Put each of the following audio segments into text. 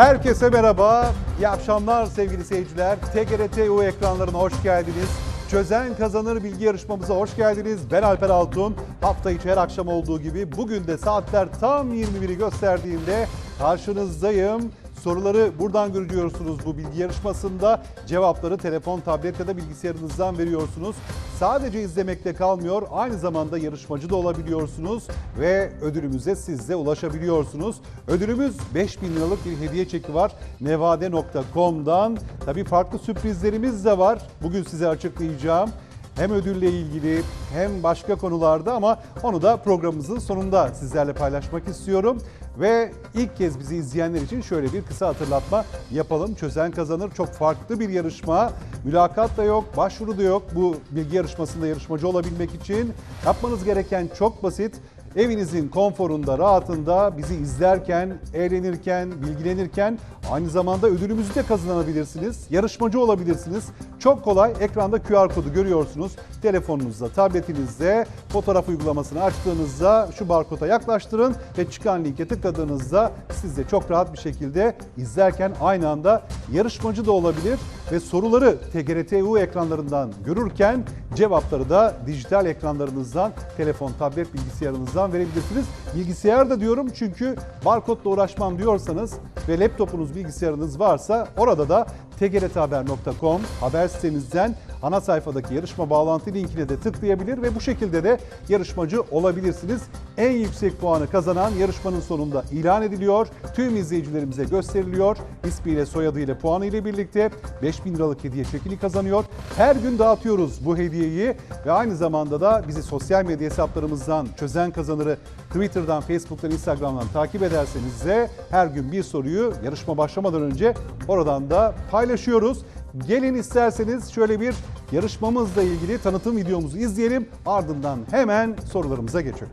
Herkese merhaba. İyi akşamlar sevgili seyirciler. TGRT-U ekranlarına hoş geldiniz. Çözen kazanır bilgi yarışmamıza hoş geldiniz. Ben Alper Altun. Hafta içi her akşam olduğu gibi bugün de saatler tam 21'i gösterdiğinde karşınızdayım. Soruları buradan görüyorsunuz bu bilgi yarışmasında. Cevapları telefon, tablet ya da bilgisayarınızdan veriyorsunuz. Sadece izlemekle kalmıyor, aynı zamanda yarışmacı da olabiliyorsunuz ve ödülümüze siz de ulaşabiliyorsunuz. Ödülümüz 5000 liralık bir hediye çeki var nevade.com'dan. Tabii farklı sürprizlerimiz de var. Bugün size açıklayacağım. Hem ödülle ilgili hem başka konularda ama onu da programımızın sonunda sizlerle paylaşmak istiyorum. Ve ilk kez bizi izleyenler için şöyle bir kısa hatırlatma yapalım. Çözen kazanır çok farklı bir yarışma. Mülakat da yok, başvuru da yok bu bilgi yarışmasında yarışmacı olabilmek için. Yapmanız gereken çok basit. Evinizin konforunda, rahatında bizi izlerken, eğlenirken, bilgilenirken aynı zamanda ödülümüzü de kazanabilirsiniz. Yarışmacı olabilirsiniz. Çok kolay. Ekranda QR kodu görüyorsunuz. Telefonunuzda, tabletinizde fotoğraf uygulamasını açtığınızda şu barkoda yaklaştırın ve çıkan linke tıkladığınızda siz de çok rahat bir şekilde izlerken aynı anda yarışmacı da olabilir ve soruları TGRT-U ekranlarından görürken cevapları da dijital ekranlarınızdan, telefon, tablet bilgisayarınızdan verebilirsiniz. Bilgisayar da diyorum çünkü barkodla uğraşmam diyorsanız ve laptopunuz bilgisayarınız varsa orada da tgrthaber.com haber sitemizden ana sayfadaki yarışma bağlantı linkine de tıklayabilir ve bu şekilde de yarışmacı olabilirsiniz. En yüksek puanı kazanan yarışmanın sonunda ilan ediliyor. Tüm izleyicilerimize gösteriliyor. İsmiyle, soyadıyla, puanı ile birlikte 5000 liralık hediye çekini kazanıyor. Her gün dağıtıyoruz bu hediyeyi ve aynı zamanda da bizi sosyal medya hesaplarımızdan çözen kazanırı Twitter'dan, Facebook'tan, Instagram'dan takip ederseniz de her gün bir soruyu yarışma başlamadan önce oradan da paylaşıyoruz. Gelin isterseniz şöyle bir yarışmamızla ilgili tanıtım videomuzu izleyelim. Ardından hemen sorularımıza geçelim.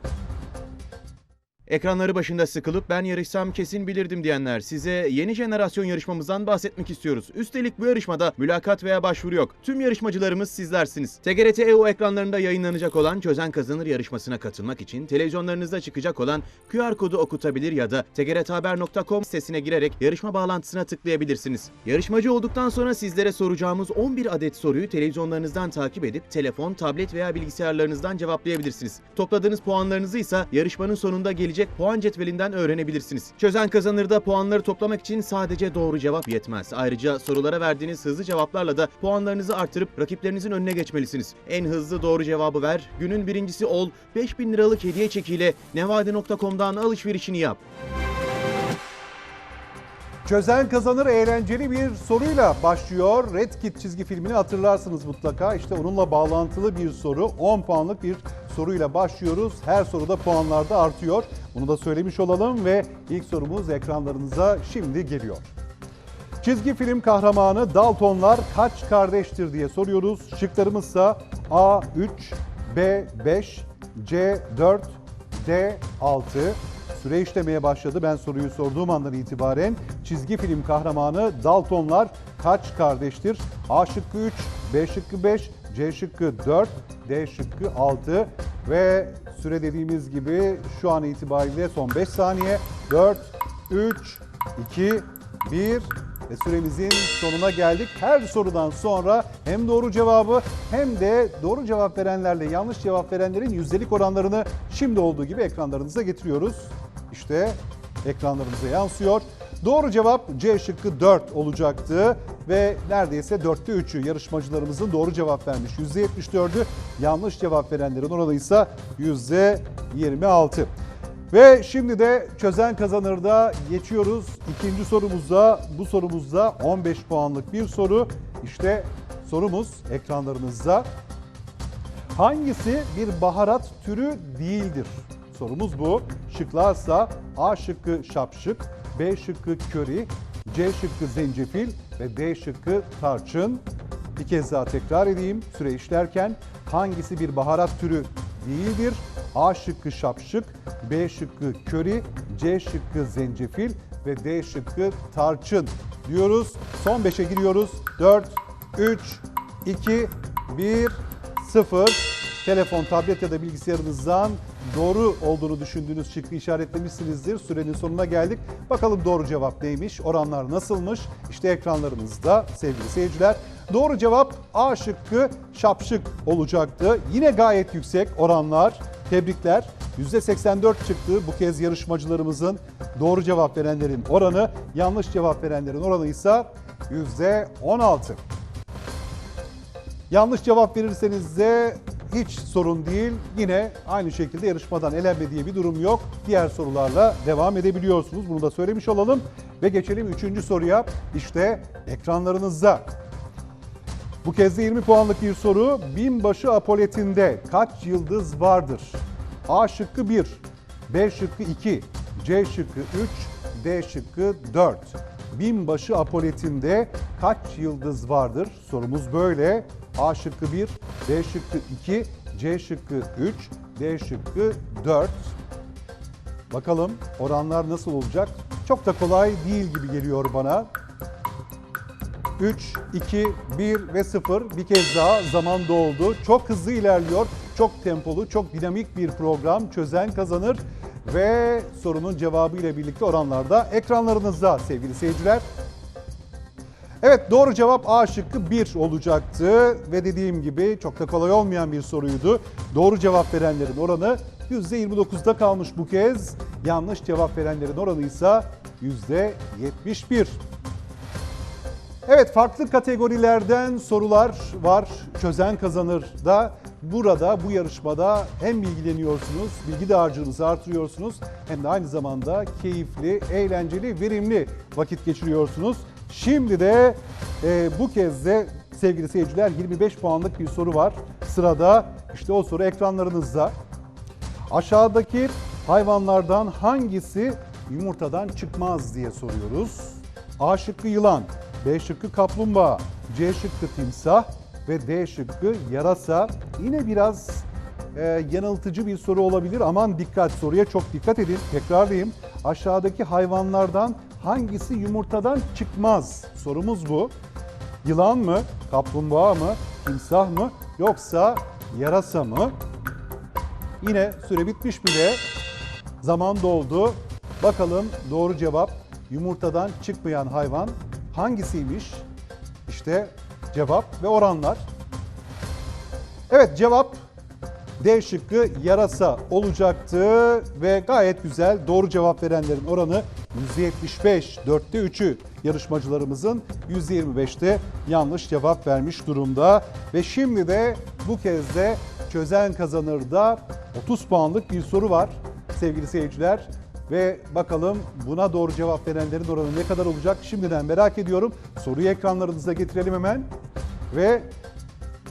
Ekranları başında sıkılıp ben yarışsam kesin bilirdim diyenler size yeni jenerasyon yarışmamızdan bahsetmek istiyoruz. Üstelik bu yarışmada mülakat veya başvuru yok. Tüm yarışmacılarımız sizlersiniz. TGRT EU ekranlarında yayınlanacak olan Çözen Kazanır yarışmasına katılmak için televizyonlarınızda çıkacak olan QR kodu okutabilir ya da tgrthaber.com sitesine girerek yarışma bağlantısına tıklayabilirsiniz. Yarışmacı olduktan sonra sizlere soracağımız 11 adet soruyu televizyonlarınızdan takip edip telefon, tablet veya bilgisayarlarınızdan cevaplayabilirsiniz. Topladığınız puanlarınızı ise yarışmanın sonunda gelecek puan cetvelinden öğrenebilirsiniz. Çözen kazanırda puanları toplamak için sadece doğru cevap yetmez. Ayrıca sorulara verdiğiniz hızlı cevaplarla da puanlarınızı artırıp rakiplerinizin önüne geçmelisiniz. En hızlı doğru cevabı ver, günün birincisi ol, 5000 liralık hediye çekiyle nevade.com'dan alışverişini yap. Çözen kazanır eğlenceli bir soruyla başlıyor. Red Kit çizgi filmini hatırlarsınız mutlaka. İşte onunla bağlantılı bir soru. 10 puanlık bir soruyla başlıyoruz. Her soruda puanlar da artıyor. Bunu da söylemiş olalım ve ilk sorumuz ekranlarınıza şimdi geliyor. Çizgi film kahramanı Daltonlar kaç kardeştir diye soruyoruz. Şıklarımızsa A 3, B 5, C 4, D 6. Süre işlemeye başladı. Ben soruyu sorduğum andan itibaren çizgi film kahramanı Daltonlar kaç kardeştir? A şıkkı 3, B şıkkı 5, C şıkkı 4, D şıkkı 6 ve süre dediğimiz gibi şu an itibariyle son 5 saniye. 4, 3, 2, 1 ve süremizin sonuna geldik. Her sorudan sonra hem doğru cevabı hem de doğru cevap verenlerle yanlış cevap verenlerin yüzdelik oranlarını şimdi olduğu gibi ekranlarınıza getiriyoruz. İşte ekranlarımıza yansıyor. Doğru cevap C şıkkı 4 olacaktı ve neredeyse 4'te 3'ü yarışmacılarımızın doğru cevap vermiş. %74'ü yanlış cevap verenlerin oranı ise %26. Ve şimdi de çözen kazanırda geçiyoruz. İkinci sorumuzda bu sorumuzda 15 puanlık bir soru. İşte sorumuz ekranlarınızda. Hangisi bir baharat türü değildir? Sorumuz bu. Şıklarsa A şıkkı şapşık, B şıkkı köri, C şıkkı zencefil ve D şıkkı tarçın. Bir kez daha tekrar edeyim süre işlerken hangisi bir baharat türü değildir? A şıkkı şapşık, B şıkkı köri, C şıkkı zencefil ve D şıkkı tarçın diyoruz. Son 5'e giriyoruz. 4, 3, 2, 1, 0. Telefon, tablet ya da bilgisayarınızdan doğru olduğunu düşündüğünüz şıkkı işaretlemişsinizdir. Sürenin sonuna geldik. Bakalım doğru cevap neymiş? Oranlar nasılmış? İşte ekranlarınızda sevgili seyirciler. Doğru cevap A şıkkı şapşık olacaktı. Yine gayet yüksek oranlar. Tebrikler. %84 çıktı bu kez yarışmacılarımızın doğru cevap verenlerin oranı. Yanlış cevap verenlerin oranı ise %16. Yanlış cevap verirseniz de hiç sorun değil. Yine aynı şekilde yarışmadan elenme diye bir durum yok. Diğer sorularla devam edebiliyorsunuz. Bunu da söylemiş olalım. Ve geçelim 3. soruya. İşte ekranlarınızda. Bu kez de 20 puanlık bir soru. Binbaşı apoletinde kaç yıldız vardır? A şıkkı 1, B şıkkı 2, C şıkkı 3, D şıkkı 4. Binbaşı apoletinde kaç yıldız vardır? Sorumuz böyle. A şıkkı 1, B şıkkı 2, C şıkkı 3, D şıkkı 4. Bakalım oranlar nasıl olacak? Çok da kolay değil gibi geliyor bana. 3, 2, 1 ve 0 bir kez daha zaman doldu. Çok hızlı ilerliyor. Çok tempolu, çok dinamik bir program. Çözen kazanır ve sorunun cevabı ile birlikte oranlarda ekranlarınızda sevgili seyirciler. Evet doğru cevap A şıkkı 1 olacaktı ve dediğim gibi çok da kolay olmayan bir soruydu. Doğru cevap verenlerin oranı %29'da kalmış bu kez. Yanlış cevap verenlerin oranı ise %71. Evet farklı kategorilerden sorular var. Çözen kazanır da burada bu yarışmada hem bilgileniyorsunuz, bilgi dağarcığınızı artırıyorsunuz hem de aynı zamanda keyifli, eğlenceli, verimli vakit geçiriyorsunuz. Şimdi de e, bu kez de sevgili seyirciler 25 puanlık bir soru var. Sırada işte o soru ekranlarınızda. Aşağıdaki hayvanlardan hangisi yumurtadan çıkmaz diye soruyoruz. A şıkkı yılan, B şıkkı kaplumbağa, C şıkkı timsah ve D şıkkı yarasa. Yine biraz e, yanıltıcı bir soru olabilir. Aman dikkat soruya çok dikkat edin. Tekrarlayayım. Aşağıdaki hayvanlardan hangisi yumurtadan çıkmaz? Sorumuz bu. Yılan mı, kaplumbağa mı, timsah mı yoksa yarasa mı? Yine süre bitmiş bile. Zaman doldu. Bakalım doğru cevap yumurtadan çıkmayan hayvan hangisiymiş? İşte cevap ve oranlar. Evet cevap D şıkkı yarasa olacaktı ve gayet güzel doğru cevap verenlerin oranı %75, dörtte 3'ü yarışmacılarımızın %25'te yanlış cevap vermiş durumda. Ve şimdi de bu kez de çözen kazanırda 30 puanlık bir soru var sevgili seyirciler. Ve bakalım buna doğru cevap verenlerin oranı ne kadar olacak şimdiden merak ediyorum. Soruyu ekranlarınıza getirelim hemen. Ve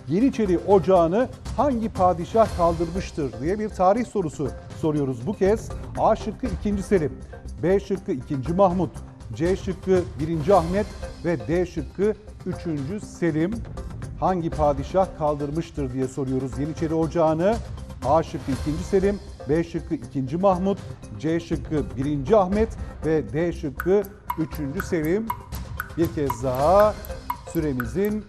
Yeniçeri Ocağı'nı hangi padişah kaldırmıştır diye bir tarih sorusu soruyoruz bu kez. A şıkkı 2. Selim, B şıkkı 2. Mahmut, C şıkkı 1. Ahmet ve D şıkkı 3. Selim hangi padişah kaldırmıştır diye soruyoruz Yeniçeri Ocağı'nı. A şıkkı 2. Selim, B şıkkı 2. Mahmut, C şıkkı 1. Ahmet ve D şıkkı 3. Selim. Bir kez daha süremizin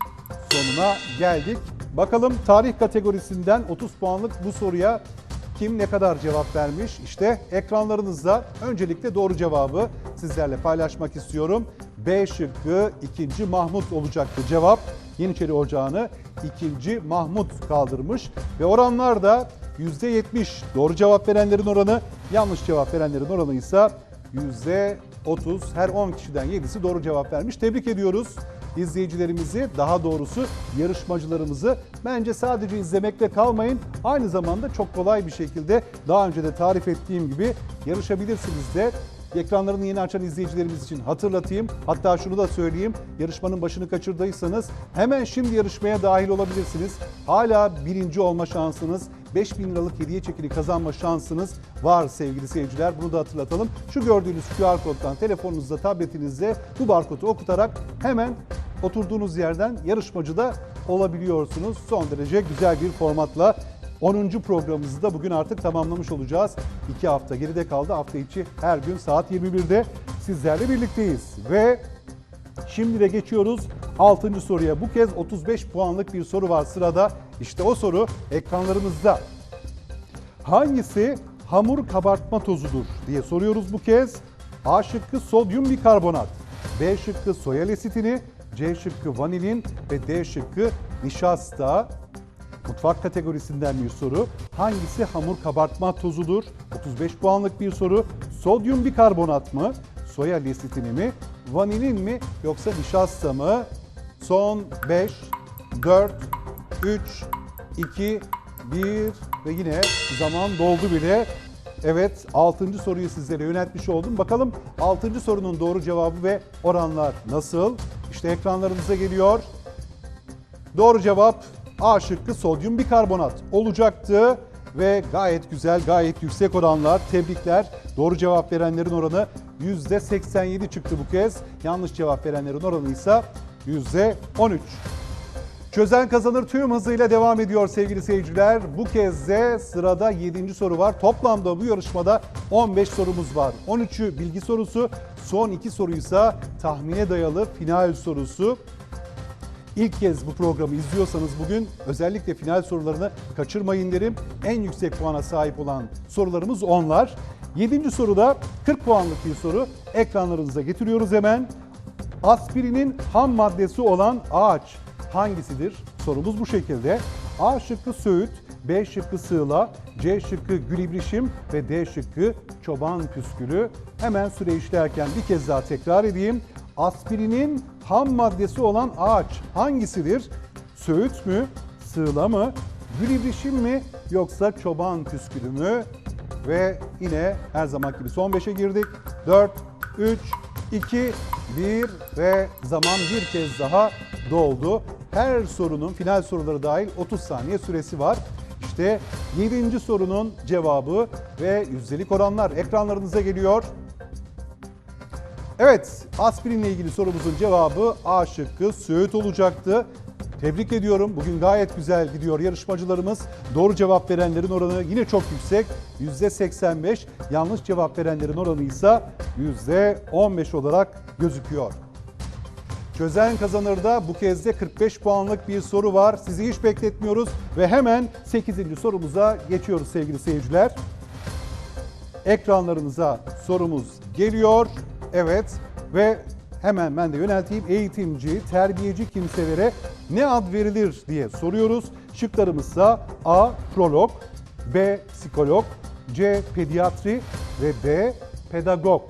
sonuna geldik. Bakalım tarih kategorisinden 30 puanlık bu soruya kim ne kadar cevap vermiş? İşte ekranlarınızda öncelikle doğru cevabı sizlerle paylaşmak istiyorum. B şıkkı 2. Mahmut olacaktı cevap. Yeniçeri Ocağı'nı 2. Mahmut kaldırmış ve oranlar da %70 doğru cevap verenlerin oranı, yanlış cevap verenlerin oranı ise %30. Her 10 kişiden 7'si doğru cevap vermiş. Tebrik ediyoruz izleyicilerimizi, daha doğrusu yarışmacılarımızı. Bence sadece izlemekle kalmayın. Aynı zamanda çok kolay bir şekilde daha önce de tarif ettiğim gibi yarışabilirsiniz de. Ekranlarını yeni açan izleyicilerimiz için hatırlatayım. Hatta şunu da söyleyeyim. Yarışmanın başını kaçırdıysanız hemen şimdi yarışmaya dahil olabilirsiniz. Hala birinci olma şansınız, 5000 liralık hediye çekili kazanma şansınız var sevgili seyirciler. Bunu da hatırlatalım. Şu gördüğünüz QR koddan telefonunuzda, tabletinizde bu barkodu okutarak hemen oturduğunuz yerden yarışmacıda olabiliyorsunuz. Son derece güzel bir formatla 10. programımızı da bugün artık tamamlamış olacağız. 2 hafta geride kaldı. Hafta içi her gün saat 21'de sizlerle birlikteyiz. Ve şimdi de geçiyoruz 6. soruya. Bu kez 35 puanlık bir soru var sırada. İşte o soru ekranlarımızda. Hangisi hamur kabartma tozudur diye soruyoruz bu kez. A şıkkı sodyum bikarbonat, B şıkkı soya lesitini, C şıkkı vanilin ve D şıkkı nişasta. Mutfak kategorisinden bir soru. Hangisi hamur kabartma tozudur? 35 puanlık bir soru. Sodyum bikarbonat mı? Soya lesitini mi? Vanilin mi? Yoksa nişasta mı? Son 5, 4, 3, 2, 1 ve yine zaman doldu bile. Evet 6. soruyu sizlere yöneltmiş oldum. Bakalım 6. sorunun doğru cevabı ve oranlar nasıl? İşte ekranlarınıza geliyor. Doğru cevap A şıkkı sodyum bikarbonat olacaktı ve gayet güzel, gayet yüksek oranlar. Tebrikler. Doğru cevap verenlerin oranı %87 çıktı bu kez. Yanlış cevap verenlerin oranı ise %13. Çözen kazanır tüm hızıyla devam ediyor sevgili seyirciler. Bu kez de sırada 7. soru var. Toplamda bu yarışmada 15 sorumuz var. 13'ü bilgi sorusu, son 2 soruysa tahmine dayalı final sorusu. İlk kez bu programı izliyorsanız bugün özellikle final sorularını kaçırmayın derim. En yüksek puana sahip olan sorularımız onlar. Yedinci soruda 40 puanlık bir soru. Ekranlarınıza getiriyoruz hemen. Aspirinin ham maddesi olan ağaç hangisidir? Sorumuz bu şekilde. A şıkkı söğüt, B şıkkı sığla, C şıkkı gülibrişim ve D şıkkı çoban püskülü. Hemen süre işlerken bir kez daha tekrar edeyim. Aspirinin ham maddesi olan ağaç hangisidir? Söğüt mü, sığla mı, gülibrişim mi yoksa çoban püskülü mü? Ve yine her zaman gibi son 5'e girdik. 4, 3, 2, 1 ve zaman bir kez daha doldu. Her sorunun final soruları dahil 30 saniye süresi var. İşte 7. sorunun cevabı ve yüzdelik oranlar ekranlarınıza geliyor. Evet, aspirinle ilgili sorumuzun cevabı A şıkkı Söğüt olacaktı. Tebrik ediyorum. Bugün gayet güzel gidiyor yarışmacılarımız. Doğru cevap verenlerin oranı yine çok yüksek. %85. Yanlış cevap verenlerin oranı ise %15 olarak gözüküyor. Çözen kazanırda bu kez de 45 puanlık bir soru var. Sizi hiç bekletmiyoruz ve hemen 8. sorumuza geçiyoruz sevgili seyirciler. Ekranlarınıza sorumuz geliyor. Evet ve hemen ben de yönelteyim. Eğitimci, terbiyeci kimselere ne ad verilir diye soruyoruz. Şıklarımızsa A. Prolog, B. Psikolog, C. Pediatri ve D. Pedagog.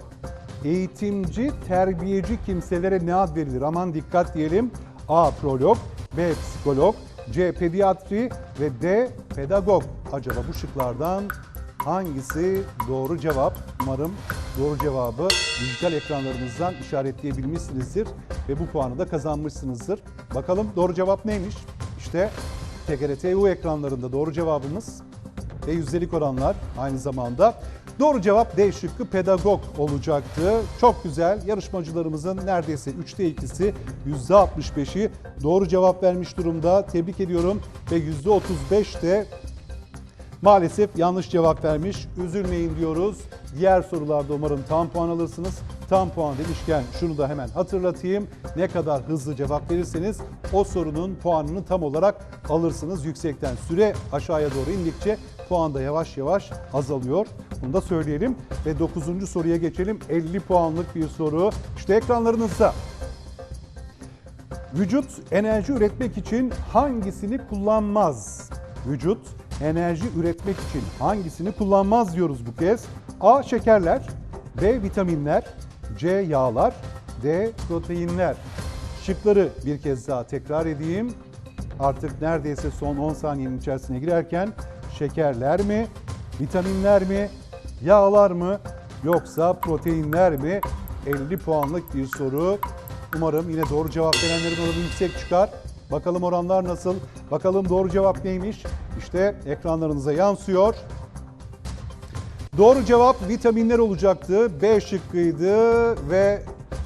Eğitimci, terbiyeci kimselere ne ad verilir? Aman dikkat diyelim. A. Prolog, B. Psikolog, C. Pediatri ve D. Pedagog. Acaba bu şıklardan hangisi doğru cevap? Umarım doğru cevabı dijital ekranlarınızdan işaretleyebilmişsinizdir ve bu puanı da kazanmışsınızdır. Bakalım doğru cevap neymiş? İşte TGRT EU ekranlarında doğru cevabımız ve yüzdelik oranlar aynı zamanda. Doğru cevap D şıkkı pedagog olacaktı. Çok güzel. Yarışmacılarımızın neredeyse 3'te 2'si %65'i doğru cevap vermiş durumda. Tebrik ediyorum ve %35 de Maalesef yanlış cevap vermiş. Üzülmeyin diyoruz. Diğer sorularda umarım tam puan alırsınız. Tam puan demişken şunu da hemen hatırlatayım. Ne kadar hızlı cevap verirseniz o sorunun puanını tam olarak alırsınız. Yüksekten süre aşağıya doğru indikçe puan da yavaş yavaş azalıyor. Bunu da söyleyelim. Ve 9. soruya geçelim. 50 puanlık bir soru. İşte ekranlarınızda. Vücut enerji üretmek için hangisini kullanmaz? Vücut enerji üretmek için hangisini kullanmaz diyoruz bu kez. A. Şekerler, B. Vitaminler, C. Yağlar, D. Proteinler. Şıkları bir kez daha tekrar edeyim. Artık neredeyse son 10 saniyenin içerisine girerken şekerler mi, vitaminler mi, yağlar mı yoksa proteinler mi? 50 puanlık bir soru. Umarım yine doğru cevap verenlerin oranı yüksek çıkar. Bakalım oranlar nasıl? Bakalım doğru cevap neymiş? İşte ekranlarınıza yansıyor. Doğru cevap vitaminler olacaktı. B şıkkıydı ve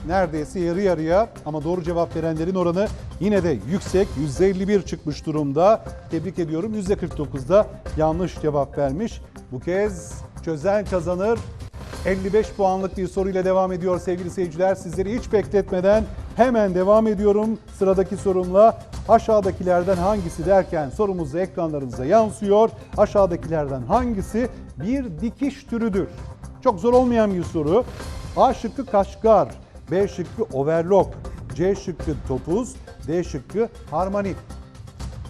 neredeyse yarı yarıya ama doğru cevap verenlerin oranı yine de yüksek. %51 çıkmış durumda. Tebrik ediyorum. %49'da yanlış cevap vermiş. Bu kez çözen kazanır. 55 puanlık bir soruyla devam ediyor sevgili seyirciler. Sizleri hiç bekletmeden Hemen devam ediyorum sıradaki sorumla. Aşağıdakilerden hangisi derken sorumuz da ekranlarınıza yansıyor. Aşağıdakilerden hangisi bir dikiş türüdür? Çok zor olmayan bir soru. A şıkkı kaşgar, B şıkkı overlock, C şıkkı topuz, D şıkkı harmoni.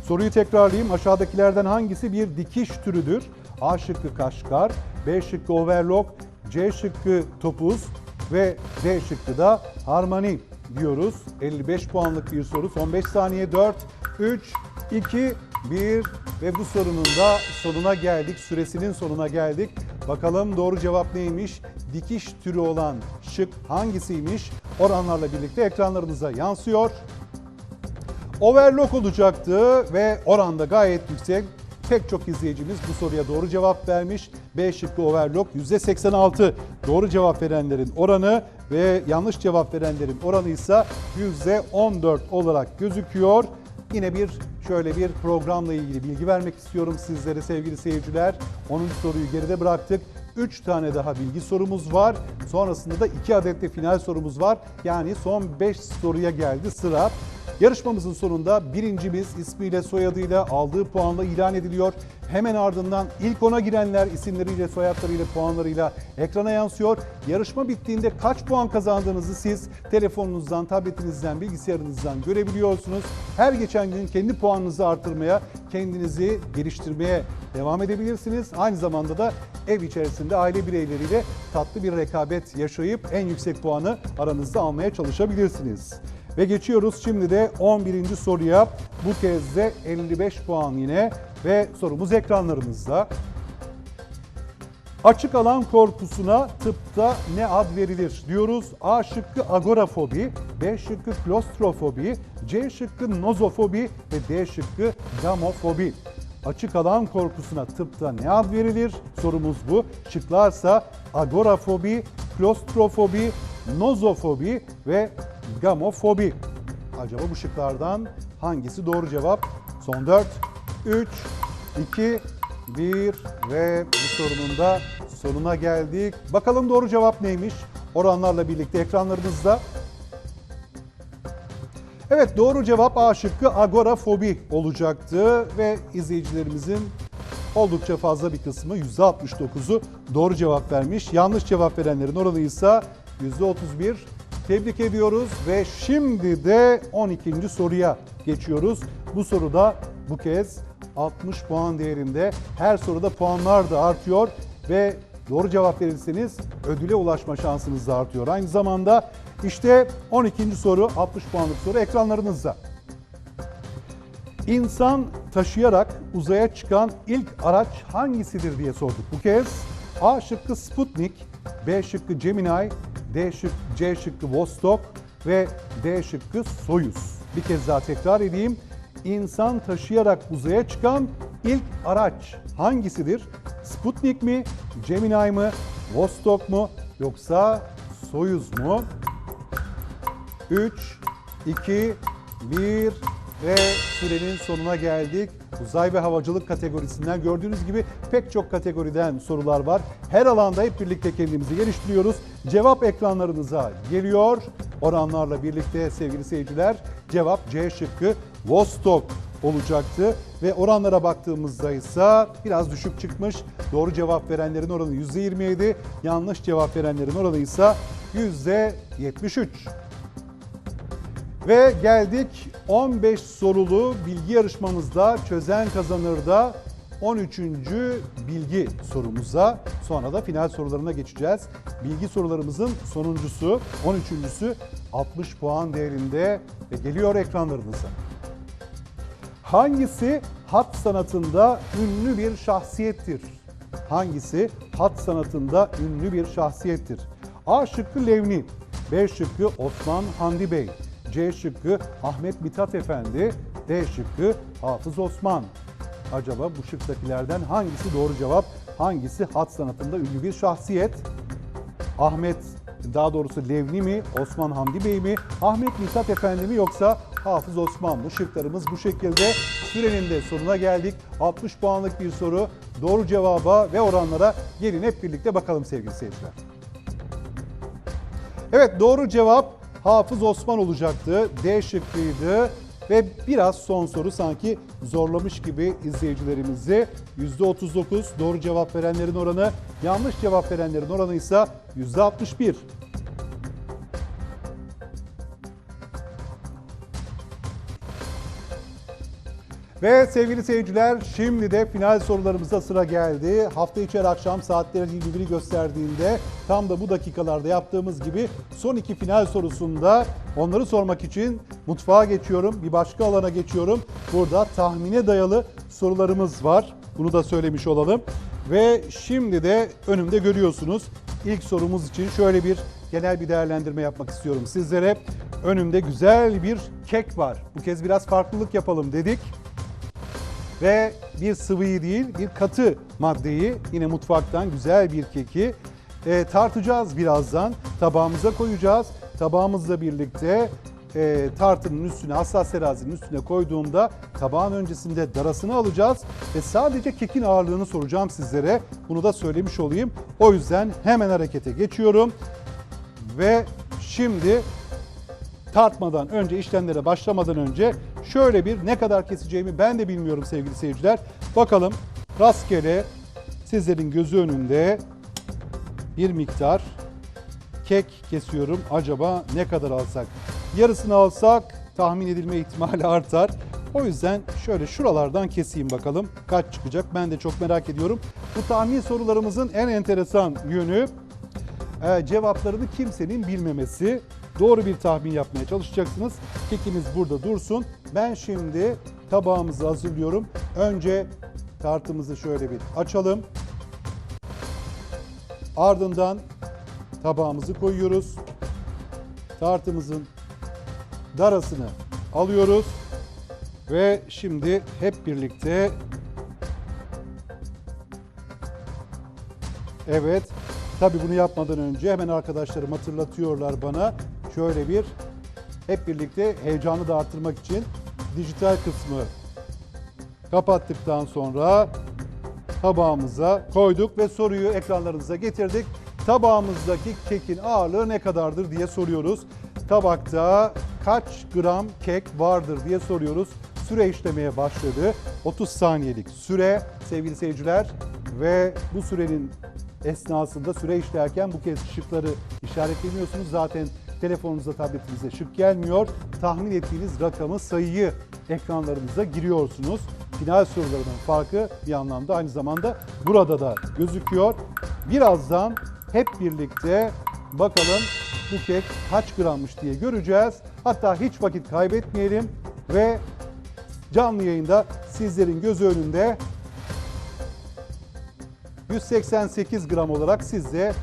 Soruyu tekrarlayayım. Aşağıdakilerden hangisi bir dikiş türüdür? A şıkkı kaşgar, B şıkkı overlock, C şıkkı topuz ve D şıkkı da harmoni diyoruz. 55 puanlık bir soru. Son 5 saniye 4, 3, 2, 1 ve bu sorunun da sonuna geldik. Süresinin sonuna geldik. Bakalım doğru cevap neymiş? Dikiş türü olan şık hangisiymiş? Oranlarla birlikte ekranlarınıza yansıyor. Overlock olacaktı ve oranda gayet yüksek. Pek çok izleyicimiz bu soruya doğru cevap vermiş. B şıkkı overlock %86 doğru cevap verenlerin oranı ve yanlış cevap verenlerin oranı ise %14 olarak gözüküyor. Yine bir şöyle bir programla ilgili bilgi vermek istiyorum sizlere sevgili seyirciler. 10. soruyu geride bıraktık. 3 tane daha bilgi sorumuz var. Sonrasında da 2 adet de final sorumuz var. Yani son 5 soruya geldi sıra. Yarışmamızın sonunda birincimiz ismiyle soyadıyla aldığı puanla ilan ediliyor. Hemen ardından ilk ona girenler isimleriyle soyadlarıyla puanlarıyla ekrana yansıyor. Yarışma bittiğinde kaç puan kazandığınızı siz telefonunuzdan, tabletinizden, bilgisayarınızdan görebiliyorsunuz. Her geçen gün kendi puanınızı artırmaya, kendinizi geliştirmeye devam edebilirsiniz. Aynı zamanda da ev içerisinde aile bireyleriyle tatlı bir rekabet yaşayıp en yüksek puanı aranızda almaya çalışabilirsiniz. Ve geçiyoruz şimdi de 11. soruya. Bu kez de 55 puan yine ve sorumuz ekranlarınızda. Açık alan korkusuna tıpta ne ad verilir diyoruz. A şıkkı agorafobi, B şıkkı klostrofobi, C şıkkı nozofobi ve D şıkkı gamofobi. Açık alan korkusuna tıpta ne ad verilir? Sorumuz bu. Şıklarsa agorafobi, klostrofobi, nozofobi ve gamofobi. Acaba bu şıklardan hangisi doğru cevap? Son 4, 3, 2, 1 ve bu sorunun da sonuna geldik. Bakalım doğru cevap neymiş? Oranlarla birlikte ekranlarınızda. Evet doğru cevap A şıkkı agorafobi olacaktı ve izleyicilerimizin oldukça fazla bir kısmı %69'u doğru cevap vermiş. Yanlış cevap verenlerin oranı ise %31. Tebrik ediyoruz ve şimdi de 12. soruya geçiyoruz. Bu soruda bu kez 60 puan değerinde. Her soruda puanlar da artıyor ve doğru cevap verirseniz ödüle ulaşma şansınız da artıyor. Aynı zamanda işte 12. soru 60 puanlık soru ekranlarınızda. İnsan taşıyarak uzaya çıkan ilk araç hangisidir diye sorduk bu kez. A şıkkı Sputnik, B şıkkı Gemini, D şık, C şıkkı Vostok ve D şıkkı Soyuz. Bir kez daha tekrar edeyim. İnsan taşıyarak uzaya çıkan ilk araç hangisidir? Sputnik mi, Gemini mi, Vostok mu yoksa Soyuz mu? 3, 2, 1 ve sürenin sonuna geldik. Uzay ve havacılık kategorisinden gördüğünüz gibi pek çok kategoriden sorular var. Her alanda hep birlikte kendimizi geliştiriyoruz. Cevap ekranlarınıza geliyor. Oranlarla birlikte sevgili seyirciler cevap C şıkkı Vostok olacaktı ve oranlara baktığımızda ise biraz düşük çıkmış. Doğru cevap verenlerin oranı %27, yanlış cevap verenlerin oranı ise %73. Ve geldik 15 sorulu bilgi yarışmamızda çözen kazanırda 13. bilgi sorumuza. Sonra da final sorularına geçeceğiz. Bilgi sorularımızın sonuncusu 13.sü 60 puan değerinde ve geliyor ekranlarınıza. Hangisi hat sanatında ünlü bir şahsiyettir? Hangisi hat sanatında ünlü bir şahsiyettir? A şıkkı Levni, B şıkkı Osman Hamdi Bey, C şıkkı Ahmet Mithat Efendi, D şıkkı Hafız Osman. Acaba bu şıktakilerden hangisi doğru cevap? Hangisi hat sanatında ünlü bir şahsiyet? Ahmet daha doğrusu Levni mi, Osman Hamdi Bey mi, Ahmet Mithat Efendi mi yoksa Hafız Osman mı? Şıklarımız bu şekilde. Sürenin de sonuna geldik. 60 puanlık bir soru. Doğru cevaba ve oranlara gelin hep birlikte bakalım sevgili seyirciler. Evet doğru cevap Hafız Osman olacaktı. D şıkkıydı. Ve biraz son soru sanki zorlamış gibi izleyicilerimizi. %39 doğru cevap verenlerin oranı, yanlış cevap verenlerin oranı ise %61. Ve sevgili seyirciler şimdi de final sorularımıza sıra geldi. Hafta içi her akşam saatlerin birbirini gösterdiğinde tam da bu dakikalarda yaptığımız gibi son iki final sorusunda onları sormak için mutfağa geçiyorum. Bir başka alana geçiyorum. Burada tahmine dayalı sorularımız var. Bunu da söylemiş olalım. Ve şimdi de önümde görüyorsunuz. İlk sorumuz için şöyle bir genel bir değerlendirme yapmak istiyorum sizlere. Önümde güzel bir kek var. Bu kez biraz farklılık yapalım dedik ve bir sıvıyı değil bir katı maddeyi yine mutfaktan güzel bir keki e, tartacağız birazdan tabağımıza koyacağız. Tabağımızla birlikte e, tartının üstüne hassas terazinin üstüne koyduğumda tabağın öncesinde darasını alacağız ve sadece kekin ağırlığını soracağım sizlere. Bunu da söylemiş olayım. O yüzden hemen harekete geçiyorum ve şimdi tartmadan önce işlemlere başlamadan önce şöyle bir ne kadar keseceğimi ben de bilmiyorum sevgili seyirciler. Bakalım rastgele sizlerin gözü önünde bir miktar kek kesiyorum. Acaba ne kadar alsak? Yarısını alsak tahmin edilme ihtimali artar. O yüzden şöyle şuralardan keseyim bakalım kaç çıkacak ben de çok merak ediyorum. Bu tahmin sorularımızın en enteresan yönü e, cevaplarını kimsenin bilmemesi. Doğru bir tahmin yapmaya çalışacaksınız. Kekimiz burada dursun. Ben şimdi tabağımızı hazırlıyorum. Önce tartımızı şöyle bir açalım. Ardından tabağımızı koyuyoruz. Tartımızın darasını alıyoruz. Ve şimdi hep birlikte Evet. Tabii bunu yapmadan önce hemen arkadaşlarım hatırlatıyorlar bana. Şöyle bir hep birlikte heyecanı da artırmak için dijital kısmı kapattıktan sonra tabağımıza koyduk ve soruyu ekranlarınıza getirdik. Tabağımızdaki kekin ağırlığı ne kadardır diye soruyoruz. Tabakta kaç gram kek vardır diye soruyoruz. Süre işlemeye başladı. 30 saniyelik süre sevgili seyirciler ve bu sürenin esnasında süre işlerken bu kez şıkları işaretlemiyorsunuz. Zaten telefonunuza, tabletinize şık gelmiyor. Tahmin ettiğiniz rakamı, sayıyı ekranlarınıza giriyorsunuz. Final sorularının farkı bir anlamda aynı zamanda burada da gözüküyor. Birazdan hep birlikte bakalım bu kek kaç grammış diye göreceğiz. Hatta hiç vakit kaybetmeyelim ve canlı yayında sizlerin gözü önünde 188 gram olarak siz de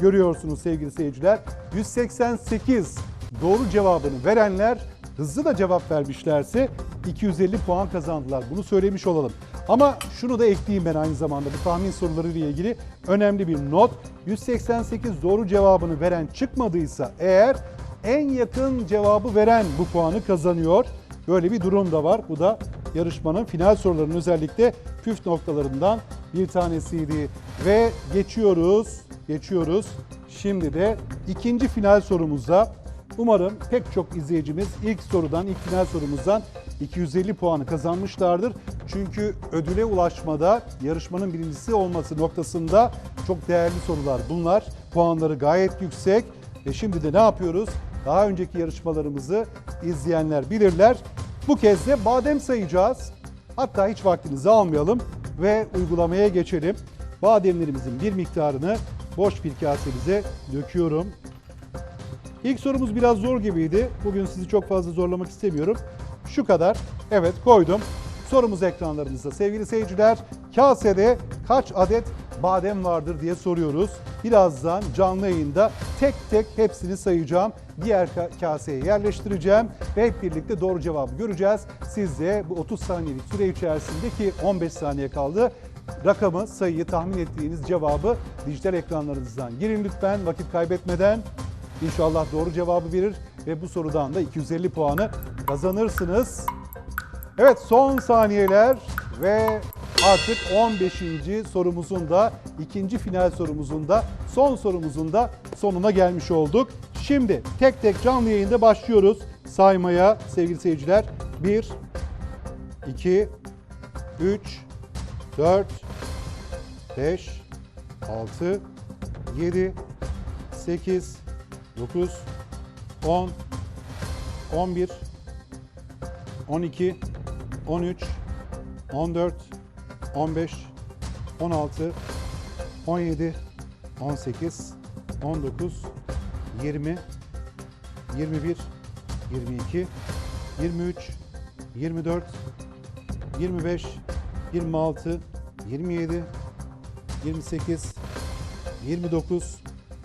görüyorsunuz sevgili seyirciler. 188 doğru cevabını verenler hızlı da cevap vermişlerse 250 puan kazandılar. Bunu söylemiş olalım. Ama şunu da ekleyeyim ben aynı zamanda bu tahmin soruları ile ilgili önemli bir not. 188 doğru cevabını veren çıkmadıysa eğer en yakın cevabı veren bu puanı kazanıyor. Böyle bir durum da var. Bu da yarışmanın final sorularının özellikle püf noktalarından bir tanesiydi. Ve geçiyoruz, geçiyoruz. Şimdi de ikinci final sorumuza. Umarım pek çok izleyicimiz ilk sorudan, ilk final sorumuzdan 250 puanı kazanmışlardır. Çünkü ödüle ulaşmada yarışmanın birincisi olması noktasında çok değerli sorular bunlar. Puanları gayet yüksek. Ve şimdi de ne yapıyoruz? Daha önceki yarışmalarımızı izleyenler bilirler. Bu kez de badem sayacağız. Hatta hiç vaktinizi almayalım ve uygulamaya geçelim. Bademlerimizin bir miktarını boş bir kasemize döküyorum. İlk sorumuz biraz zor gibiydi. Bugün sizi çok fazla zorlamak istemiyorum. Şu kadar. Evet koydum. Sorumuz ekranlarınızda sevgili seyirciler. Kasede kaç adet badem vardır diye soruyoruz. Birazdan canlı yayında tek tek hepsini sayacağım. Diğer ka- kaseye yerleştireceğim ve hep birlikte doğru cevabı göreceğiz. Siz de bu 30 saniyelik süre içerisinde ki 15 saniye kaldı rakamı, sayıyı tahmin ettiğiniz cevabı dijital ekranlarınızdan girin lütfen vakit kaybetmeden. İnşallah doğru cevabı verir ve bu sorudan da 250 puanı kazanırsınız. Evet son saniyeler ve artık 15. sorumuzun da ikinci final sorumuzun da son sorumuzun da sonuna gelmiş olduk. Şimdi tek tek canlı yayında başlıyoruz saymaya sevgili seyirciler. 1, 2, 3, 4, 5, 6, 7, 8, 9, 10, 11, 12, 13, 14, 15, 16, 17, 18, 19, 20, 21, 22, 23, 24, 25, 26, 27, 28, 29,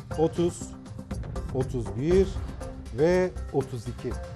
30, 31 ve 32.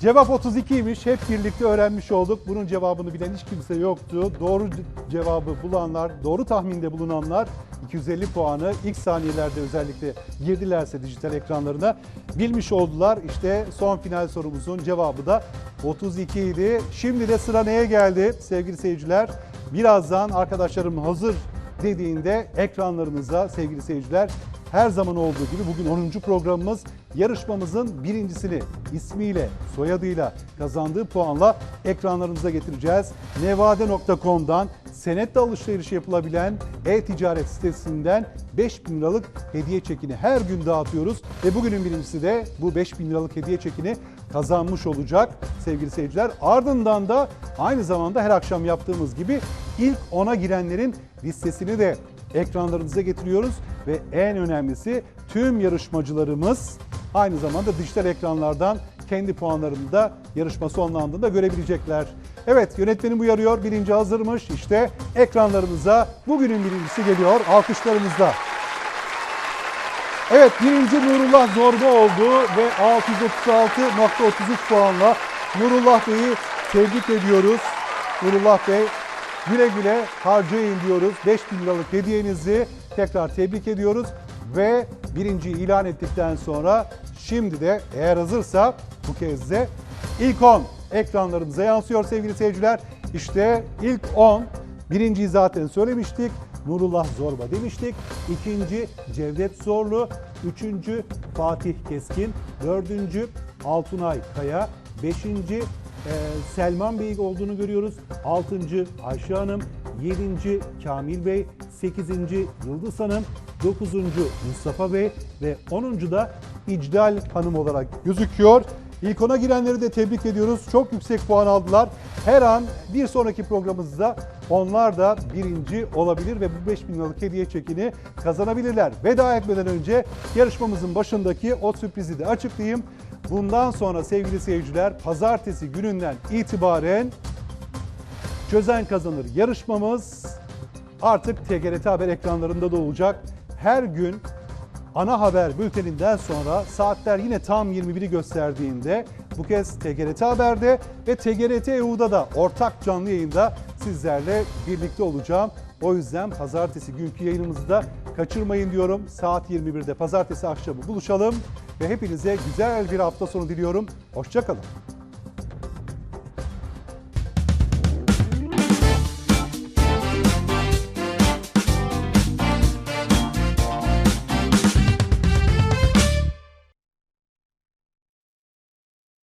Cevap 32'ymiş. Hep birlikte öğrenmiş olduk. Bunun cevabını bilen hiç kimse yoktu. Doğru cevabı bulanlar, doğru tahminde bulunanlar 250 puanı ilk saniyelerde özellikle girdilerse dijital ekranlarına bilmiş oldular. İşte son final sorumuzun cevabı da 32 idi. Şimdi de sıra neye geldi sevgili seyirciler? Birazdan arkadaşlarım hazır dediğinde ekranlarınıza sevgili seyirciler her zaman olduğu gibi bugün 10. programımız yarışmamızın birincisini ismiyle, soyadıyla, kazandığı puanla ekranlarınıza getireceğiz. Nevade.com'dan senetle alışveriş yapılabilen e-ticaret sitesinden 5000 liralık hediye çekini her gün dağıtıyoruz. Ve bugünün birincisi de bu 5000 liralık hediye çekini kazanmış olacak sevgili seyirciler. Ardından da aynı zamanda her akşam yaptığımız gibi ilk 10'a girenlerin listesini de ekranlarınıza getiriyoruz ve en önemlisi tüm yarışmacılarımız aynı zamanda dijital ekranlardan kendi puanlarını da yarışma sonlandığında görebilecekler. Evet yönetmenim uyarıyor. Birinci hazırmış. İşte ekranlarımıza bugünün birincisi geliyor. Alkışlarımızla. Evet birinci Nurullah Zorba oldu ve 636.33 puanla Nurullah Bey'i tebrik ediyoruz. Nurullah Bey güle güle harcayın diyoruz. 5000 liralık hediyenizi tekrar tebrik ediyoruz ve birinciyi ilan ettikten sonra şimdi de eğer hazırsa bu kez de ilk 10 ekranlarımıza yansıyor sevgili seyirciler. İşte ilk 10 birinciyi zaten söylemiştik. Nurullah Zorba demiştik. İkinci Cevdet Zorlu. Üçüncü Fatih Keskin. Dördüncü Altunay Kaya. Beşinci Selman Bey olduğunu görüyoruz. Altıncı Ayşe Hanım. Yedinci Kamil Bey. Sekizinci Yıldız Hanım. Dokuzuncu Mustafa Bey ve onuncu da İcdal Hanım olarak gözüküyor. İlk ona girenleri de tebrik ediyoruz. Çok yüksek puan aldılar. Her an bir sonraki programımızda onlar da birinci olabilir ve bu 5000 liralık hediye çekini kazanabilirler. Veda etmeden önce yarışmamızın başındaki o sürprizi de açıklayayım. Bundan sonra sevgili seyirciler pazartesi gününden itibaren Çözen Kazanır yarışmamız artık TGRT Haber ekranlarında da olacak. Her gün ana haber bülteninden sonra saatler yine tam 21'i gösterdiğinde bu kez TGRT Haber'de ve TGRT EU'da da ortak canlı yayında sizlerle birlikte olacağım. O yüzden pazartesi günkü yayınımızı da kaçırmayın diyorum. Saat 21'de pazartesi akşamı buluşalım ve hepinize güzel bir hafta sonu diliyorum. Hoşçakalın.